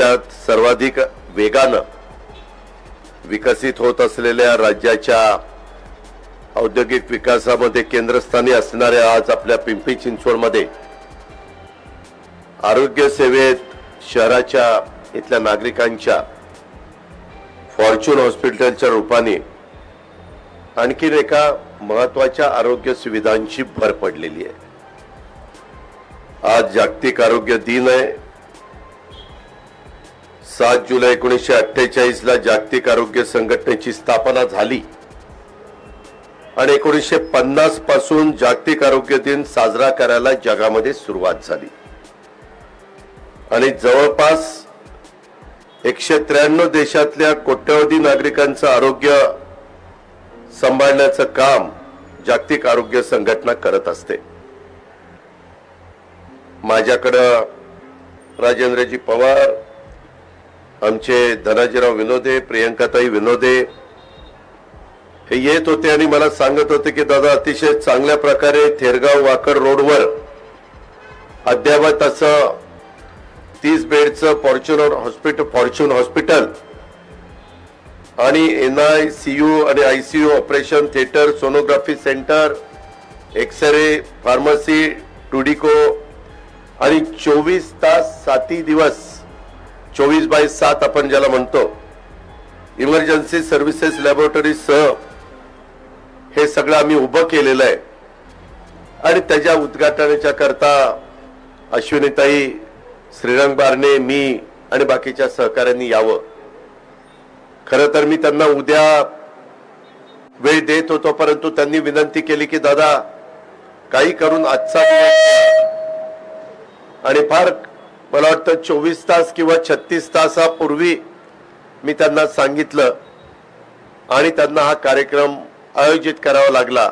सर्वाधिक वेगानं विकसित होत असलेल्या राज्याच्या औद्योगिक विकासामध्ये केंद्रस्थानी असणाऱ्या आज आपल्या पिंपरी चिंचवडमध्ये आरोग्य सेवेत शहराच्या इथल्या नागरिकांच्या फॉर्च्यून हॉस्पिटलच्या रूपाने आणखीन एका महत्त्वाच्या आरोग्य सुविधांची भर पडलेली आहे. आज जागतिक आरोग्य दिन आहे. सात जुलै एकोणीसशे अठ्ठेचाळीस ला जागतिक आरोग्य संघटनेची स्थापना झाली. आणि एकोणीसशे पन्नासपासून जागतिक आरोग्य दिन साजरा करायला जगामध्ये सुरुवात झाली. आणि जवळपास एकशे त्र्याण्णव देशातल्या कोट्यवधी नागरिकांचं आरोग्य सांभाळण्याचं काम जागतिक आरोग्य संघटना करत असते. माझ्याकडं राजेंद्रजी पवार आमचे धनाजीराव विनोदे प्रियंकाताई विनोदे हे येत होते आणि मला सांगत होते की दादा अतिशय चांगल्या प्रकारे थेरगाव वाकड रोडवर अद्यावत असं तीस बेडचं फॉर्च्युनर हॉस्पिटल फॉर्च्यून हॉस्पिटल आणि एन आय सी यू आणि I C U operation theatre sonography centre X ray pharmacy टुडिको आणि चोवीस तास साती दिवस चोवीस बाय सात आपण ज्याला म्हणतो इमर्जन्सी सर्व्हिसेस लॅबोरेटरी सह हे सगळं आम्ही उभं केलेलं आहे. आणि त्याच्या उद्घाटनाच्या करता अश्विनीताई श्रीरंग बारणे मी आणि बाकीच्या सहकाऱ्यांनी यावं. खरं तर मी त्यांना उद्या वेळ देत होतो परंतु त्यांनी विनंती केली की दादा काही करून आजचा आणि फार मला वाटतं चोवीस तास किंवा छत्तीस तासापूर्वी मी त्यांना सांगितलं आणि त्यांना हा कार्यक्रम आयोजित करावा लागला.